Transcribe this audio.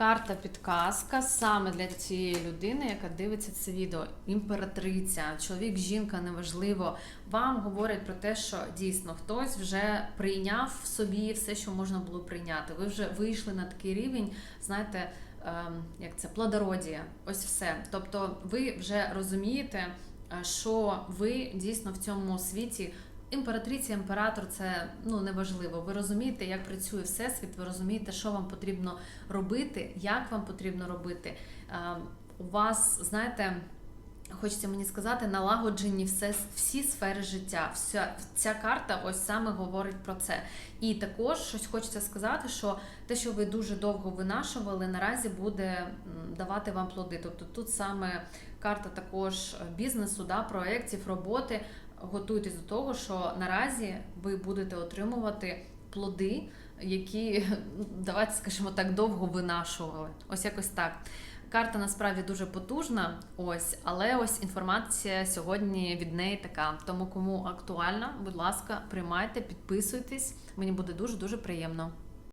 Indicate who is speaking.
Speaker 1: Карта підказка саме для цієї людини, яка дивиться це відео. Імператриця, чоловік, жінка, неважливо. Вам говорять про те, що дійсно хтось вже прийняв в собі все, що можна було прийняти. Ви вже вийшли на такий рівень, знаєте, ем, як це плодородія. Ось все. Тобто, ви вже розумієте, е, що ви дійсно в цьому світі. Імператриця, імператор це ну неважливо. Ви розумієте, як працює всесвіт, ви розумієте, що вам потрібно робити, як вам потрібно робити. Е, У вас, знаєте, хочеться мені сказати, налагоджені все, всі сфери життя. Вся ця карта ось саме говорить про це. І також щось хочеться сказати, що те, що ви дуже довго винашували, наразі буде давати вам плоди. Тобто тут саме карта також бізнесу, да, проєктів, роботи. Готуйтесь до того, що наразі ви будете отримувати плоди, які ну, давайте скажімо так довго винашували. Ось якось так. Карта насправді дуже потужна, ось, але ось інформація сьогодні від неї така. Тому кому актуальна, будь ласка, приймайте, підписуйтесь. Мені буде дуже дуже приємно.